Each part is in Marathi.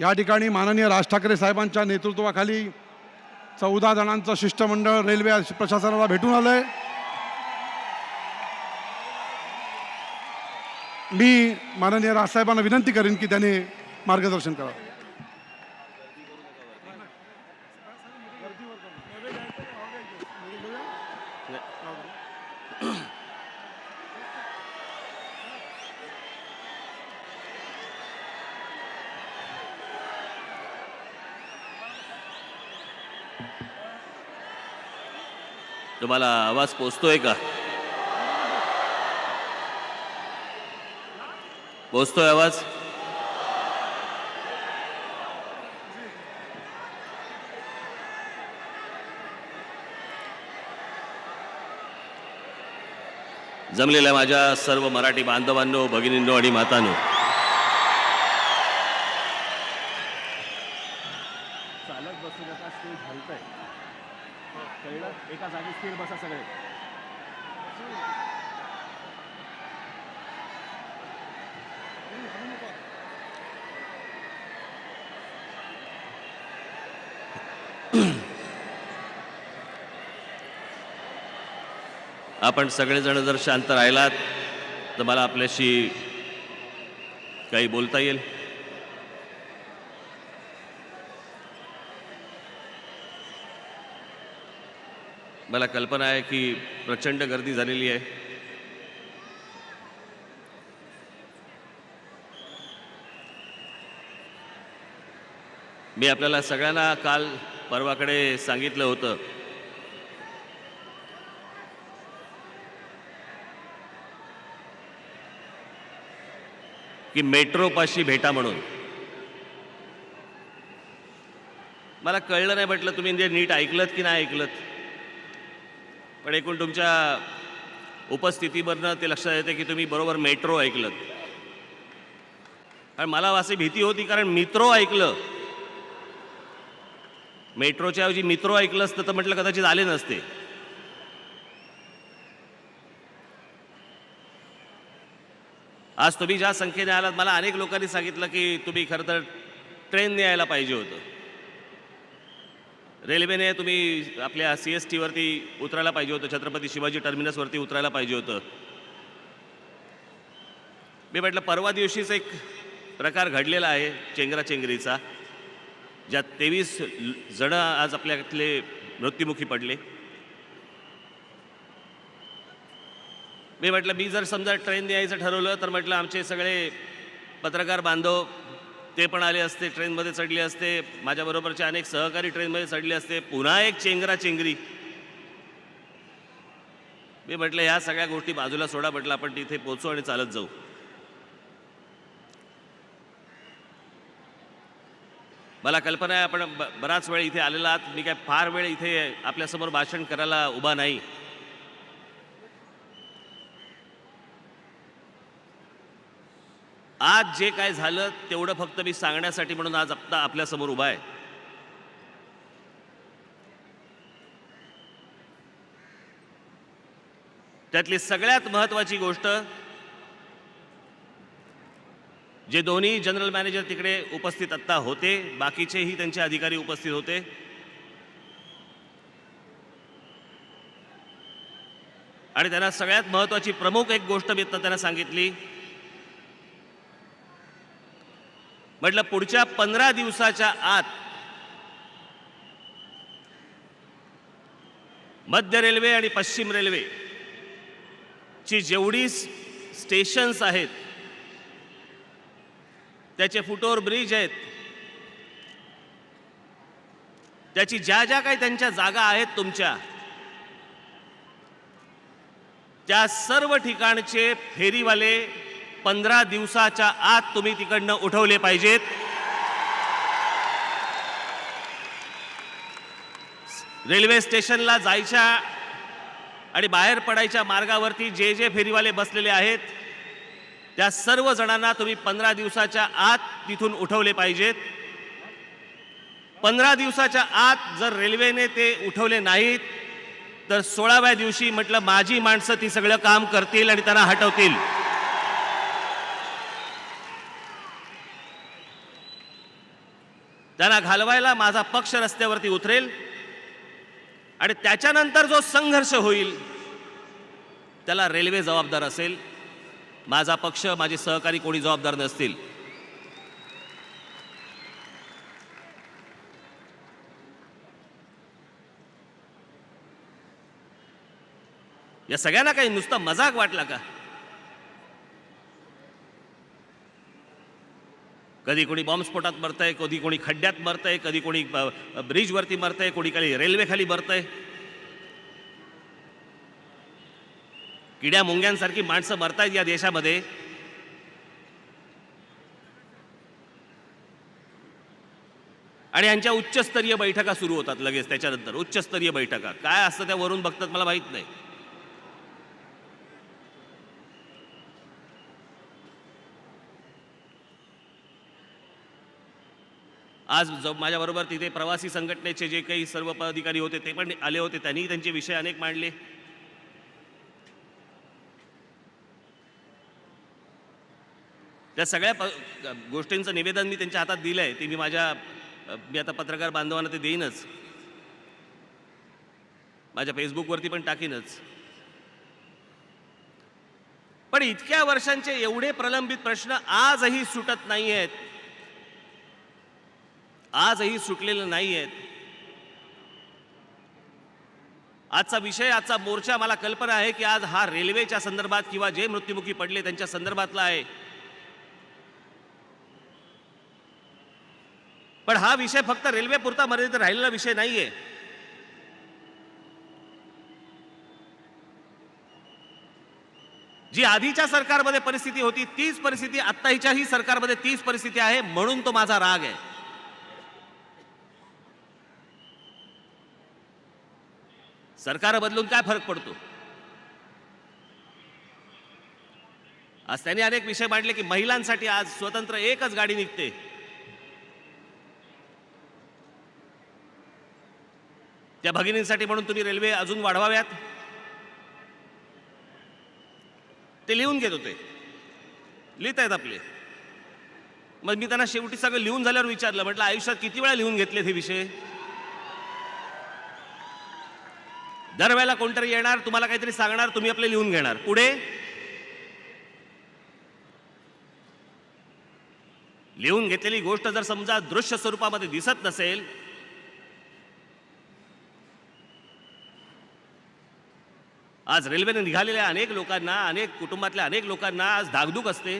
या ठिकाणी माननीय राज ठाकरे साहेबांच्या नेतृत्वाखाली चौदा जणांचं शिष्टमंडळ रेल्वे प्रशासनाला भेटून आलंय. मी माननीय राजसाहेबांना विनंती करेन की त्यांनी मार्गदर्शन करावं. तुम्हाला आवाज पोचतोय का? पोचतोय आवाज? जमलेल्या माझ्या सर्व मराठी बांधवांनो भगिनींनो आणि मातांनो चालत बसू नका स्टेज हलतंय. एका जागी स्थिर बसा सगळे. आपण सगळेजण जर शांत राहिलात तर मला आपल्याशी काही बोलता येईल? मला कल्पना आहे की प्रचंड गर्दी झालेली आहे. मी आपल्याला सगळ्यांना काल परवाकडे सांगितलं होतं. की मेट्रोपाशी भेटा म्हणून. मला कळलं नाही म्हटलं तुम्ही जे नीट ऐकलत की नाही ऐकलत. पण एकूण तुमच्या उपस्थितीवरनं ते लक्षात येते की तुम्ही बरोबर मेट्रो ऐकलं आणि मला अशी भीती होती कारण मित्रो ऐकलं. मेट्रोच्या ऐवजी मित्रो ऐकलं असतं तर म्हटलं कदाचित आले नसते. आज तुम्ही ज्या संख्येने आलात मला अनेक लोकांनी सांगितलं की तुम्ही खरं तर ट्रेनने यायला पाहिजे होतं. रेल्वेने तुम्ही आपल्या सी एस टीवरती उतरायला पाहिजे होतं छत्रपती शिवाजी टर्मिनसवरती उतरायला पाहिजे होतं. मी म्हटलं परवा दिवशीच एक प्रकार घडलेला आहे चेंगराचेंगरीचा ज्यात तेवीस जणं आज आपल्यातले मृत्युमुखी पडले. मी म्हटलं मी जर समजा ट्रेनने यायचं ठरवलं तर म्हटलं आमचे सगळे पत्रकार बांधव ते पण आले असते ट्रेनमध्ये चढले असते. माझ्याबरोबरचे अनेक सहकारी ट्रेनमध्ये चढले असते. पुन्हा एक चेंगरा चेंगरी. मी म्हटलं ह्या सगळ्या गोष्टी बाजूला सोडा म्हटलं आपण तिथे पोचू आणि चालत जाऊ. मला कल्पना आहे आपण ब बराच वेळ इथे आलेला आहात. मी काय फार वेळ इथे आपल्यासमोर भाषण करायला उभा नाही. आज जे काय झालं तेवढं फक्त मी सांगण्यासाठी म्हणून आज आत्ता आपल्यासमोर उभा आहे. त्यातली सगळ्यात महत्वाची गोष्ट जे दोन्ही जनरल मॅनेजर तिकडे उपस्थित आत्ता होते बाकीचेही त्यांचे अधिकारी उपस्थित होते. आणि त्यांना सगळ्यात महत्वाची प्रमुख एक गोष्ट मी त्यांना सांगितली म्हटलं पुढच्या पंधरा दिवसाच्या आत मध्य रेल्वे आणि पश्चिम रेल्वे ची जेवढी स्टेशन्स आहेत त्याचे फुटोवर ब्रिज आहेत त्याची ज्या ज्या काही त्यांच्या जागा आहेत तुमच्या त्या सर्व ठिकाणचे फेरीवाले पंधरा दिवसाच्या आत तुम्ही तिकडनं उठवले पाहिजेत. रेल्वे स्टेशनला जायच्या आणि बाहेर पडायच्या मार्गावरती जे जे फेरीवाले बसलेले आहेत त्या सर्व जणांना तुम्ही पंधरा दिवसाच्या आत तिथून उठवले पाहिजेत. पंधरा दिवसाच्या आत जर रेल्वेने ते उठवले नाहीत तर सोळाव्या दिवशी म्हटलं माझी माणसं ती सगळं काम करतील आणि त्यांना हटवतील. त्यांना घालवायला माझा पक्ष रस्त्यावरती उतरेल आणि त्याच्यानंतर जो संघर्ष होईल त्याला रेल्वे जबाबदार असेल. माझा पक्ष माझे सहकारी कोणी जबाबदार नसतील. या सगळ्यांना काही नुसता मजाक वाटला का? कधी कोणी बॉम्बस्फोटात मरतंय कधी कोणी खड्ड्यात मरतंय कधी कोणी ब- ब्रिजवरती मरतंय कोणी खाली रेल्वेखाली मरतंय. किड्या मुंग्यांसारखी माणसं मरतायत या देशामध्ये. आणि यांच्या उच्चस्तरीय बैठका सुरू होतात लगेच त्याच्यानंतर. उच्चस्तरीय बैठका. काय असतं त्या वरून बघतात मला माहीत नाही. आज ज माझ्याबरोबर तिथे प्रवासी संघटनेचे जे काही सर्व पदाधिकारी होते ते पण आले होते. त्यांनी त्यांचे विषय अनेक मांडले. त्या सगळ्या प गोष्टींचं निवेदन मी त्यांच्या हातात दिलं आहे ते मी माझ्या मी आता पत्रकार बांधवांना ते देईनच. माझ्या फेसबुकवरती पण टाकीनच. पण इतक्या वर्षांचे एवढे प्रलंबित प्रश्न आजही सुटत नाही आहेत आजही सुटलेलं नाही आहेत आजचा विषय आजचा मोर्चा मला कल्पना आहे की आज हा रेल्वेच्या संदर्भात किंवा जे मृत्युमुखी पडले त्यांच्या संदर्भातला आहे. पण हा विषय फक्त रेल्वे पुरता मर्यादित राहिलेला विषय नाहीये. जी आधीच्या सरकारमध्ये परिस्थिती होती तीच परिस्थिती आत्ताहीच्याही सरकारमध्ये तीच परिस्थिती आहे म्हणून तो माझा राग आहे. सरकार बदलून काय फरक पडतो? आज त्यांनी अनेक विषय मांडले की महिलांसाठी आज स्वतंत्र एकच गाडी निघते. त्या भगिनींसाठी म्हणून तुम्ही रेल्वे अजून वाढवाव्यात? ते लिहून घेत होते. लिहित आहेत आपले. मग मी त्यांना शेवटी सगळं लिहून झाल्यावर विचारलं म्हटलं आयुष्यात किती वेळा लिहून घेतले हे विषय? दरवेळेला कोणतरी येणार तुम्हाला काहीतरी सांगणार तुम्ही आपले लिहून घेणार. पुढे? लिहून घेतलेली गोष्ट जर समजा दृश्य स्वरूपामध्ये दिसत नसेल आज रेल्वेने निघालेल्या अनेक लोकांना अनेक कुटुंबातल्या अनेक लोकांना आज धाकधूक असते.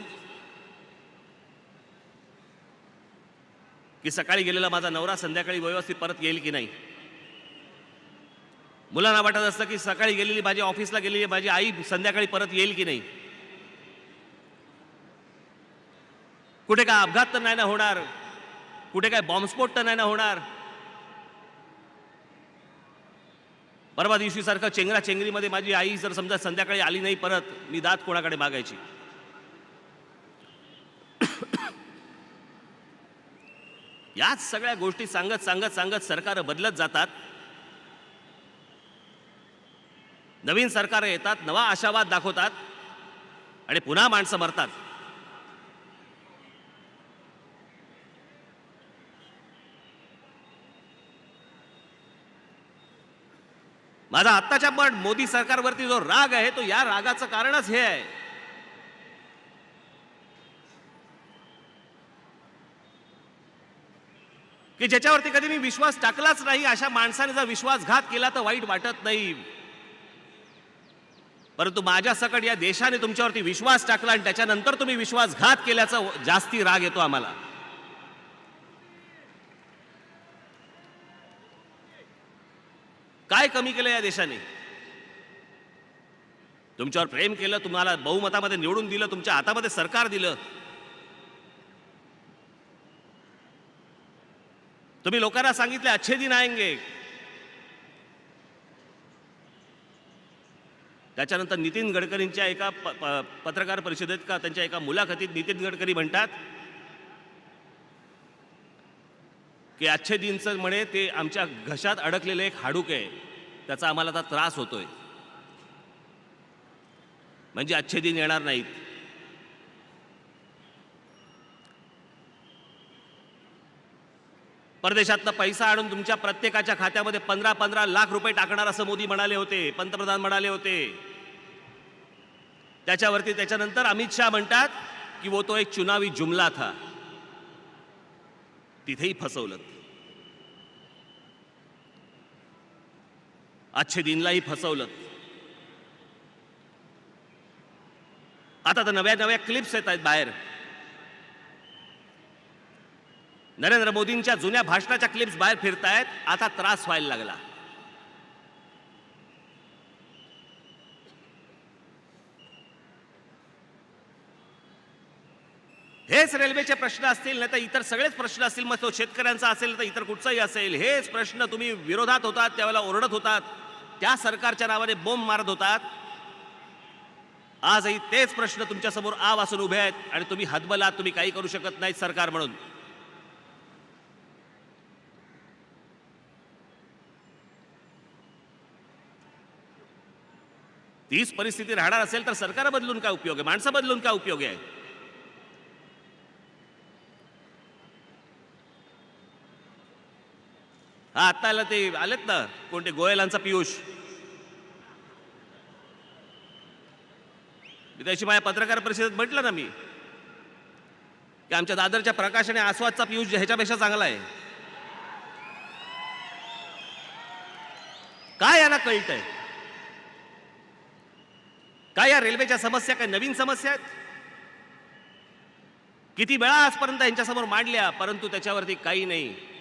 की सकाळी गेलेला माझा नवरा संध्याकाळी व्यवस्थित परत येईल की नाही? मुलांना वाटत असतं की सकाळी गेलेली माझी ऑफिसला गेलेली माझी आई संध्याकाळी परत येईल की नाही? कुठे काय अपघात तर नाही ना होणार? कुठे काय बॉम्बस्फोट तर नाही ना होणार? परवा दिवशीसारखं चेंगरा चेंगरीमध्ये माझी आई जर समजा संध्याकाळी आली नाही परत मी दात कोणाकडे मागायची? याच सगळ्या गोष्टी सांगत सांगत सांगत सरकार बदलत जातात. नवीन सरकार येतात नवा आशावाद दाखवतात आणि पुन्हा माणसं मरतात. माझा आत्ताच्या पण मोदी सरकारवरती जो राग आहे तो या रागाचं कारणच हे आहे. की ज्याच्यावरती कधी मी विश्वास टाकलाच नाही अशा माणसाने जर विश्वासघात केला तर वाईट वाटत नाही. परंतु माझ्या सकट या देशाने तुमच्यावरती विश्वास टाकला आणि त्याच्यानंतर तुम्ही विश्वासघात केल्याचा जास्ती राग येतो आम्हाला. काय कमी केलं या देशाने? तुमच्यावर प्रेम केलं तुम्हाला बहुमतामध्ये निवडून दिलं तुमच्या हातामध्ये सरकार दिलं. तुम्ही लोकांना सांगितले अच्छे दिन आएंगे. त्याच्यानंतर नितीन गडकरींच्या एका प- प- पत्रकार परिषदेत का त्यांच्या एका मुलाखतीत नितीन गडकरी म्हणतात की अच्छे दिनचं म्हणे ते आमच्या घशात अडकलेलं एक हाडूक आहे. त्याचा आम्हाला आता त्रास होतोय. म्हणजे अच्छे दिन येणार नाहीत. परदेशातनं पैसा आणून तुमच्या प्रत्येकाच्या खात्यामध्ये पंधरा पंधरा लाख रुपये टाकणार असं मोदी म्हणाले होते पंतप्रधान म्हणाले होते. त्याच्यावरती त्याच्यानंतर अमित शहा म्हणतात की वो तो एक चुनावी जुमला था. तिथेही फसवलं. अच्छे दिनलाही फसवलं. आता तर नव्या नव्या क्लिप्स येत आहेत बाहेर. नरेंद्र मोदींच्या जुन्या भाषणाच्या क्लिप्स बाहेर फिरतायत. आता त्रास व्हायला लागला. हेच रेल्वेचे प्रश्न असतील नाही तर इतर सगळेच प्रश्न असतील. मग तो शेतकऱ्यांचा असेल तर इतर कुठचाही असेल हेच प्रश्न तुम्ही विरोधात होतात त्यावेळेला ओरडत होतात. त्या सरकारच्या नावाने बोंब मारत होतात. आजही तेच प्रश्न तुमच्यासमोर आ वासून उभे आहेत आणि तुम्ही हदबलात तुम्ही काही करू शकत नाहीत सरकार म्हणून. तीच परिस्थिती राहणार असेल तर सरकार बदलून काय उपयोग आहे? माणसं बदलून काय उपयोग आहे? हा आत्ता आलं ते आलेत ना कोणते गोयलांचा पियुष. मी त्याची माझ्या पत्रकार परिषदेत म्हटलं ना मी की आमच्या दादरच्या प्रकाश आणि आस्वादचा पियुष ह्याच्यापेक्षा चांगला आहे. काय याला कळतंय? काय या रेल्वेच्या समस्या काय नवीन समस्या आहेत? किती वेळा आजपर्यंत यांच्यासमोर मांडल्या परंतु त्याच्यावरती काही नाही.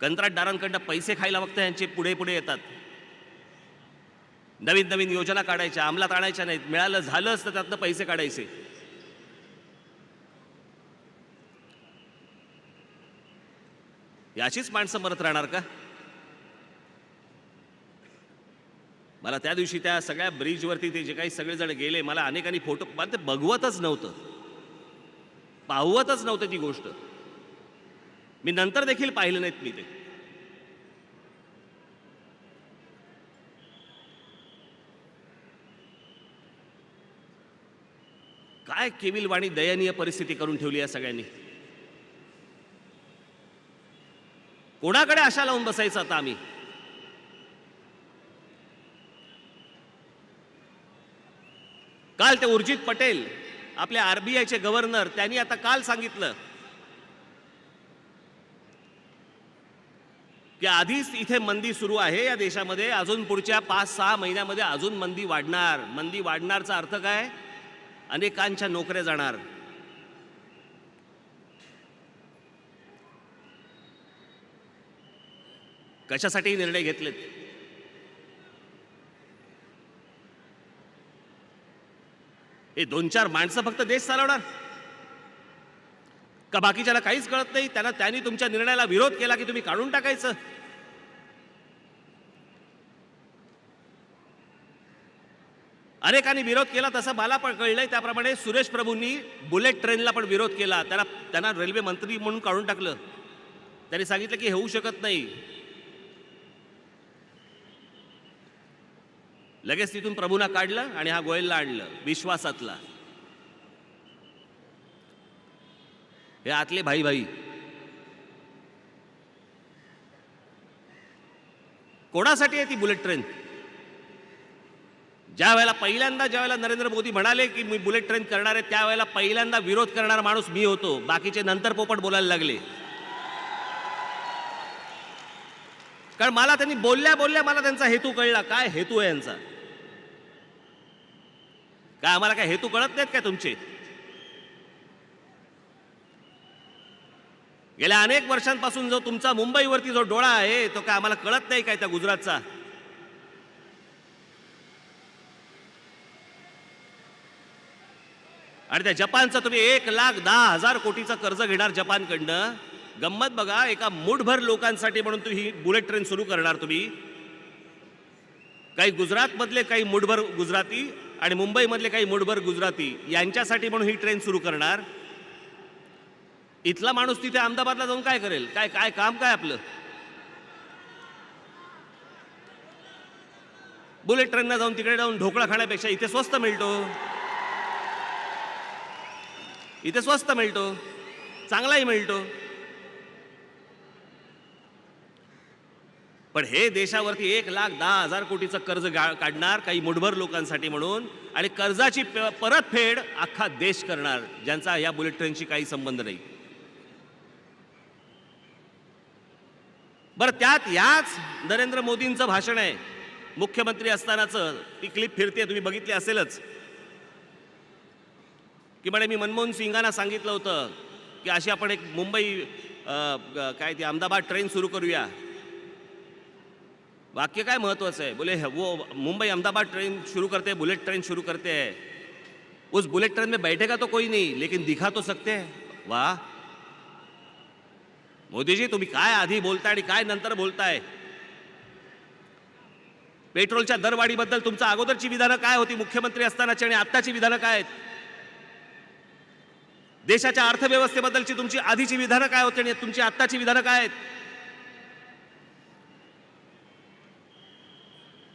कंत्राटदारांकडनं पैसे खायला फक्त यांचे पुढे पुढे येतात. नवीन नवीन योजना काढायच्या अंमलात आणायच्या नाहीत. मिळालं झालंच तर त्यातनं पैसे काढायचे. याचीच माणसं मरत राहणार का? मला त्या दिवशी त्या सगळ्या ब्रिजवरती ते जे काही सगळेजण गेले मला अनेकांनी फोटो मला ते बघवतच नव्हतं. पाहवतच नव्हतं ती गोष्ट. मी नंतर देखील पाहिले नाहीत मी ते. काय केविलवाणी दयनीय परिस्थिती करून ठेवली या सगळ्यांनी? कोणाकडे आशा लावून बसायचं आता आम्ही? काल ते उर्जित पटेल आपल्या आरबीआयचे गव्हर्नर त्यांनी आता काल सांगितलं की आधीच इथे मंदी सुरू आहे या देशामध्ये. अजून पुढच्या पाच सहा महिन्यामध्ये अजून मंदी वाढणार. मंदी वाढणारचा अर्थ काय? अनेकांच्या नोकऱ्या जाणार. कशासाठी निर्णय घेतलेत? हे दोन चार माणसं फक्त देश चालवणार. का बाकीच्याला काहीच कळत नाही? त्यांना त्यांनी तुमच्या निर्णयाला विरोध केला की तुम्ही काढून टाकायचं? अनेकांनी विरोध केला तसं मला पण कळलंय. त्याप्रमाणे सुरेश प्रभूंनी बुलेट ट्रेनला पण विरोध केला. त्याला त्यांना रेल्वे मंत्री म्हणून काढून टाकलं. त्यांनी सांगितलं की हे होऊ शकत नाही. लगेच तिथून प्रभूंना काढलं आणि हा गोयलला आणलं विश्वासातला. हे आतले भाई भाई. कोणासाठी आहे ती बुलेट ट्रेन? ज्या वेळेला पहिल्यांदा ज्या वेळेला नरेंद्र मोदी म्हणाले की मी बुलेट ट्रेन करणार आहे त्यावेळेला पहिल्यांदा विरोध करणारा माणूस मी होतो. बाकीचे नंतर पोपट बोलायला लागले. कारण मला त्यांनी बोलल्या बोलल्या मला त्यांचा हेतू कळला. काय हेतू आहे यांचा? काय आम्हाला काय हेतू कळत नाहीत काय तुमचे? गेल्या अनेक वर्षांपासून जो तुमचा मुंबईवरती जो डोळा आहे तो काय आम्हाला कळत नाही काय त्या गुजरातचा? आणि त्या जपानचं तुम्ही एक लाख दहा हजार कोटीचं कर्ज घेणार जपानकडनं. गंमत बघा एका मुठभर लोकांसाठी म्हणून तुम्ही ही बुलेट ट्रेन सुरू करणार तुम्ही. काही गुजरातमधले काही मुठभर गुजराती आणि मुंबईमधले काही मुठभर गुजराती यांच्यासाठी म्हणून ही ट्रेन सुरू करणार. इथला माणूस तिथे अहमदाबादला जाऊन काय करेल? काय काय काम काय आपलं? बुलेट ट्रेनला जाऊन तिकडे जाऊन ढोकळा खाण्यापेक्षा इथे स्वस्त मिळतो. इथे स्वस्त मिळतो. चांगलाही मिळतो. पण हे देशावरती एक लाख दहा हजार कोटीचं कर्ज गा काढणार काही मुठभर लोकांसाठी म्हणून आणि कर्जाची परतफेड अख्खा देश करणार ज्यांचा या बुलेट ट्रेनशी काही संबंध नाही. बरं त्यात याच नरेंद्र मोदींचं भाषण आहे. मुख्यमंत्री असतानाचं ती क्लिप फिरते तुम्ही बघितली असेलच. की म्हणे मी मनमोहन सिंगांना सांगितलं होतं की अशी आपण एक मुंबई काय ती अहमदाबाद ट्रेन सुरू करूया. वाक्य काय महत्वाचं आहे? बोले वो मुंबई अहमदाबाद ट्रेन शुरू करते बुलेट ट्रेन शुरू करते. उस बुलेट ट्रेन में बैठेगा तो कोई नहीं लेकिन दिखा तो सकते हैं. वाह. मोदीजी तुम्ही काय आधी बोलताय आणि काय नंतर बोलताय? पेट्रोलच्या दरवाढीबद्दल तुमच्या अगोदरची विधानं काय होती? मुख्यमंत्री असतानाची आणि आत्ताची विधानं काय आहेत? देशाच्या अर्थव्यवस्थेबद्दलची तुमची आधीची विधानं काय होती आणि तुमची आत्ताची विधानं काय आहेत?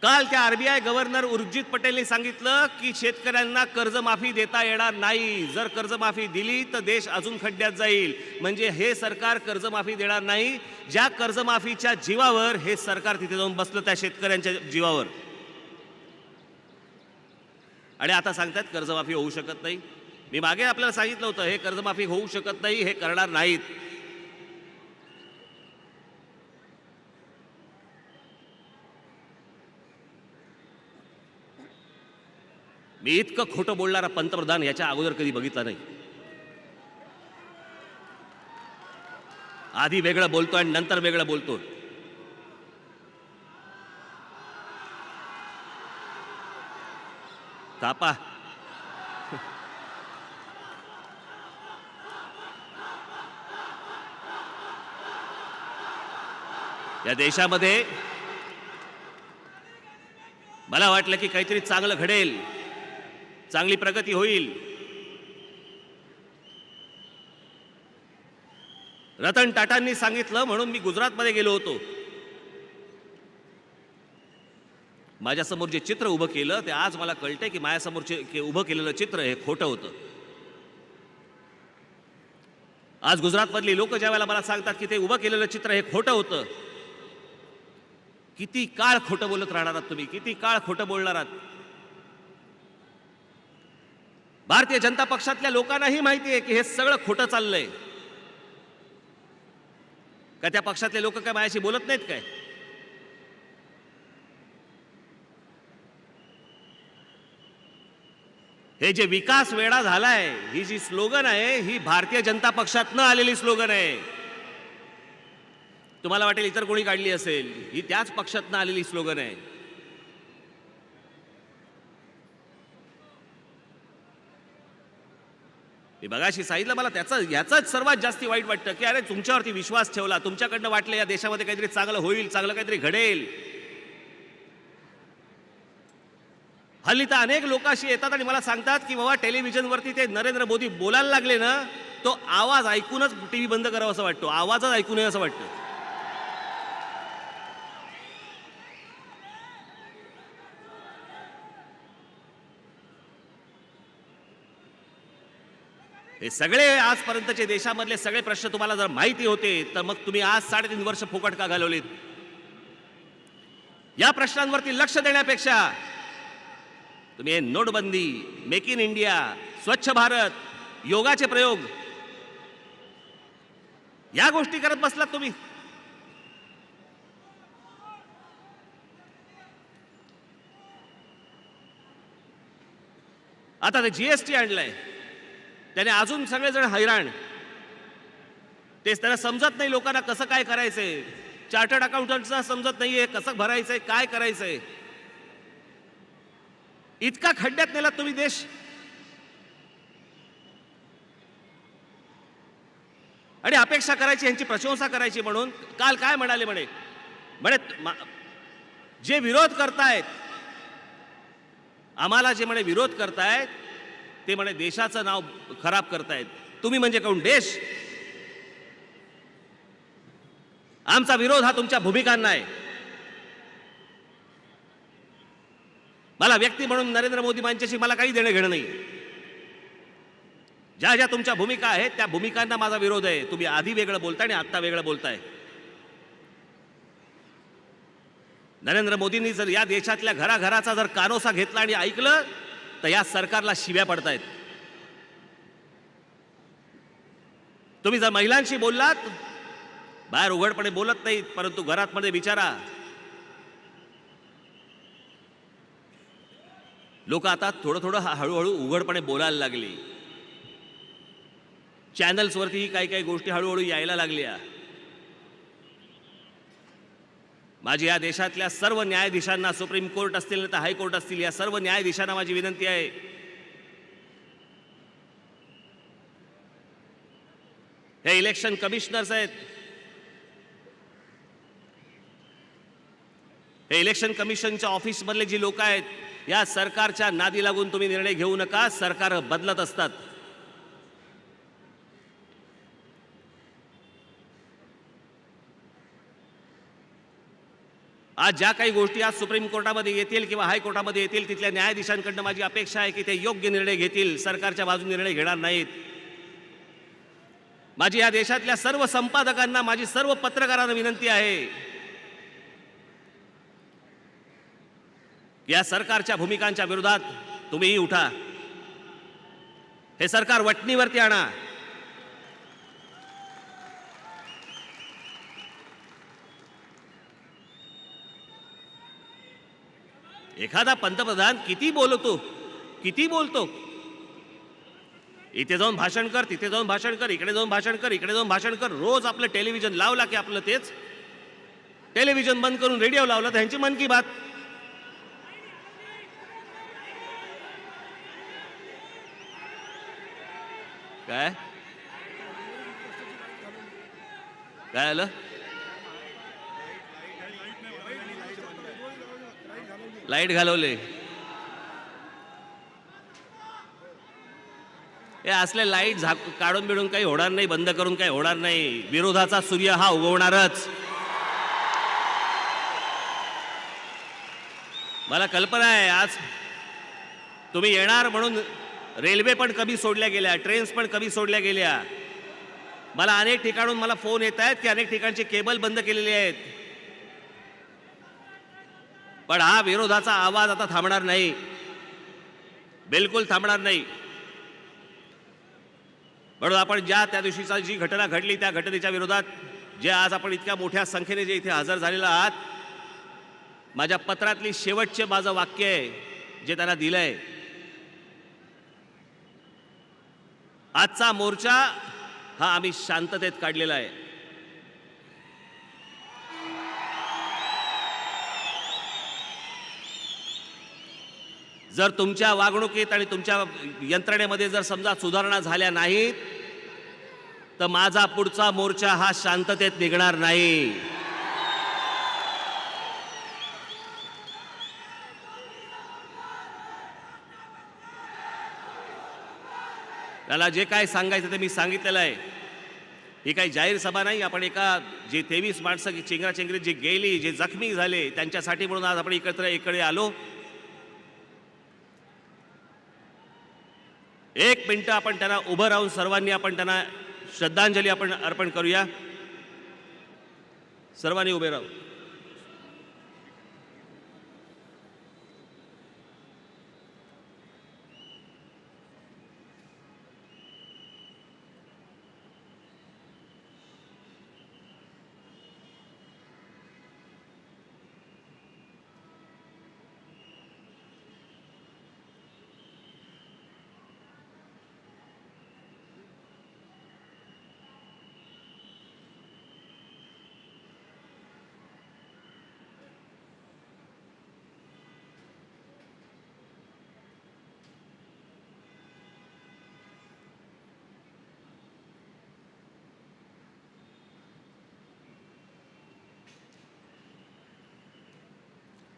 काल त्या आरबीआय गव्हर्नर उर्जित पटेलने सांगितलं की शेतकऱ्यांना कर्जमाफी देता येणार नाही. जर कर्जमाफी दिली तर देश अजून खड्ड्यात जाईल. म्हणजे हे सरकार कर्जमाफी देणार नाही. ज्या कर्जमाफीच्या जीवावर हे सरकार तिथे जाऊन बसलं त्या शेतकऱ्यांच्या जीवावर. आणि आता सांगतात कर्जमाफी होऊ शकत नाही. मी मागे आपल्याला सांगितलं होतं हे कर्जमाफी होऊ शकत नाही हे करणार नाहीत. मी इतकं खोटं बोलणारा पंतप्रधान याच्या अगोदर कधी बघितला नाही. आधी वेगळं बोलतो आणि नंतर वेगळं बोलतो तापा या देशामध्ये मला वाटलं की काहीतरी चांगलं घडेल. चांगली प्रगती होईल. रतन टाटांनी सांगितलं म्हणून मी गुजरातमध्ये गेलो होतो. माझ्यासमोर जे चित्र उभं केलं ते आज मला कळतंय की माझ्यासमोरचे के- उभं केलेलं चित्र हे खोटं होतं. आज गुजरातमधली लोक ज्या वेळेला मला सांगतात की ते उभं केलेलं चित्र हे खोटं होतं किती काळ खोटं बोलत राहणार आहात तुम्ही? किती काळ खोटं बोलणार आहात? भारतीय जनता पक्षातल्या लोकांनाही माहिती आहे की हे सगळं खोटं चाललंय. का त्या पक्षातले लोक काय माझ्याशी बोलत नाहीत काय? हे जे विकास वेळा झालाय ही जी स्लोगन आहे ही भारतीय जनता पक्षातनं आलेली स्लोगन आहे. तुम्हाला वाटेल इतर कोणी काढली असेल ही त्याच पक्षातनं आलेली स्लोगन आहे. मी बघाशी सांगितलं मला त्याचं ह्याचंच सर्वात जास्ती वाईट वाटतं की अरे तुमच्यावरती विश्वास ठेवला तुमच्याकडनं वाटलं या देशामध्ये काहीतरी चांगलं होईल चांगलं काहीतरी घडेल. हल्ली तर अनेक लोक अशी येतात आणि मला सांगतात की बाबा टेलिव्हिजनवरती ते नरेंद्र मोदी बोलायला लागले ना तो आवाज ऐकूनच टी व्ही बंद करावा असं वाटतो. आवाजच ऐकू नये असं वाटतं. हे सगळे आजपर्यंतचे देशामधले सगळे प्रश्न तुम्हाला जर माहिती होते तर मग तुम्ही आज साडेतीन वर्ष फुकट का घालवलीत? या प्रश्नांवरती लक्ष देण्यापेक्षा तुम्ही नोटबंदी मेक इन इंडिया स्वच्छ भारत योगाचे प्रयोग या गोष्टी करत बसलात तुम्ही. आता ते जीएसटी आणलंय. त्याने अजून सगळेजण हैराण. तेच त्यांना समजत नाही लोकांना कसं काय करायचंय. चार्टर्ड अकाउंटंटचा समजत नाहीये कसं भरायचंय काय करायचंय. इतका खड्ड्यात नेला तुम्ही देश. आणि अपेक्षा करायची यांची प्रशंसा करायची म्हणून काल काय म्हणाले म्हणे? म्हणे जे विरोध करतायत आम्हाला जे म्हणे विरोध करतायत ते म्हणे देशाचं नाव खराब करतायत. तुम्ही म्हणजे कोण? देश? आमचा विरोध हा तुमच्या भूमिकांना आहे. मला व्यक्ती म्हणून नरेंद्र मोदी यांच्याशी मला काही देणं घेणं नाही ज्या ज्या तुमच्या भूमिका आहेत त्या भूमिकांना माझा विरोध आहे. तुम्ही आधी वेगळं बोलताय आणि आत्ता वेगळं बोलताय. नरेंद्र मोदींनी जर या देशातल्या घराघराचा जर कानोसा घेतला आणि ऐकलं तर या सरकारला शिव्या पडतायत. तुम्ही जर महिलांशी बोललात बाहेर उघडपणे बोलत नाहीत परंतु घरात मध्ये विचारा. लोक आता थोडं थोडं हळूहळू उघडपणे बोलायला लागली. चॅनल्सवरतीही काही काही गोष्टी हळूहळू यायला लागल्या. माझी या देशातल्या सर्व न्यायाधीशांना सुप्रीम कोर्ट असतील नाही तर हायकोर्ट असतील या सर्व न्यायाधीशांना माझी विनंती आहे. हे इलेक्शन कमिशनर्स आहेत. हे इलेक्शन कमिशनच्या ऑफिसमधले जी लोक आहेत या सरकारच्या नादी लागून तुम्ही निर्णय घेऊ नका सरकार बदलत असतात. आज ज्या काही गोष्टी आज सुप्रीम कोर्टामध्ये येतील किंवा हायकोर्टामध्ये येतील तिथल्या न्यायाधीशांकडनं माझी अपेक्षा आहे की ते योग्य निर्णय घेतील. सरकारच्या बाजूने निर्णय घेणार नाहीत. माझी या देशातल्या सर्व संपादकांना माझी सर्व पत्रकारांना विनंती आहे या सरकारच्या भूमिकांच्या विरोधात तुम्हीही उठा. हे सरकार वटणीवरती आणा. एखादा पंतप्रधान किती बोलतो किती बोलतो? इथे जाऊन भाषण कर तिथे जाऊन भाषण कर इकडे जाऊन भाषण कर इकडे जाऊन भाषण कर. रोज आपलं टेलिव्हिजन लावला की आपलं तेच. टेलिव्हिजन बंद करून रेडिओ लावला तर ह्यांची मन की बात? काय? काय आलं? लाइट घालवले. हे असले लाइट झाक काढून बिडून काही होणार नाही बंद करून काही होणार नाही. विरोधाचा सूर्य हा उगवणारच. मला कल्पना आहे आज तुम्ही येणार म्हणून रेल्वे पण कमी सोडल्या गेल्या ट्रेन्स पण कमी सोडल्या गेल्या. मला अनेक ठिकाणून मला फोन येत आहेत की अनेक ठिकाणचे केबल बंद केलेले आहेत. पण हा विरोधाचा आवाज आता थांबणार नाही. बिलकुल थांबणार नाही. म्हणून आपण ज्या त्या दिवशीचा जी घटना घडली त्या घटनेच्या विरोधात जे आज आपण इतक्या मोठ्या संख्येने जे इथे हजर झालेला आहात माझ्या पत्रातली शेवटचे माझं वाक्य आहे जे त्यांना दिलंय. आजचा मोर्चा हा आम्ही शांततेत काढलेला आहे. जर तुमच्या वागणुकीत आणि तुमच्या यंत्रणेमध्ये जर समजा सुधारणा झाल्या नाहीत तर माझा पुढचा मोर्चा हा शांततेत निघणार नाही. त्याला जे काय सांगायचं ते मी सांगितलेलं आहे. ही काही जाहीर सभा नाही आपण एका जे तेवीस माणसं चेंगराचेंगरी जे गेली जे जखमी झाले त्यांच्यासाठी म्हणून आज आपण एकत्र इकडे आलो. एक मिनटं आपण त्यांना उभं राहून सर्वांनी आपण त्यांना श्रद्धांजली आपण अर्पण करूया. सर्वांनी उभे राहू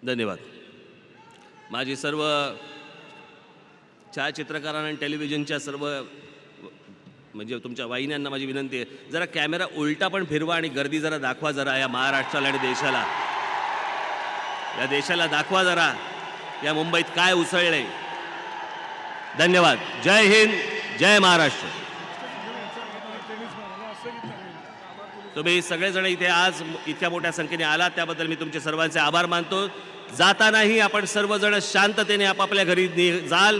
धन्यवाद. माझी सर्व छायाचित्रकारांना आणि टेलिव्हिजनच्या सर्व म्हणजे तुमच्या वाहिन्यांना माझी विनंती आहे. जरा कॅमेरा उलटा पण फिरवा आणि गर्दी जरा दाखवा जरा या महाराष्ट्राला आणि देशाला. या देशाला दाखवा जरा. या मुंबईत काय उसळलंय. धन्यवाद. जय हिंद जय महाराष्ट्र. तुम्ही सगळेजण इथे आज इतक्या मोठ्या संख्येने आलात त्याबद्दल मी तुमचे सर्वांचे आभार मानतो. जातानाही आपण सर्वजण शांततेने आपापल्या घरी नि- जाल.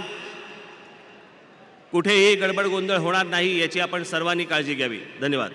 कुठेही गडबड गोंधळ होणार नाही याची आपण सर्वांनी काळजी घ्यावी. धन्यवाद.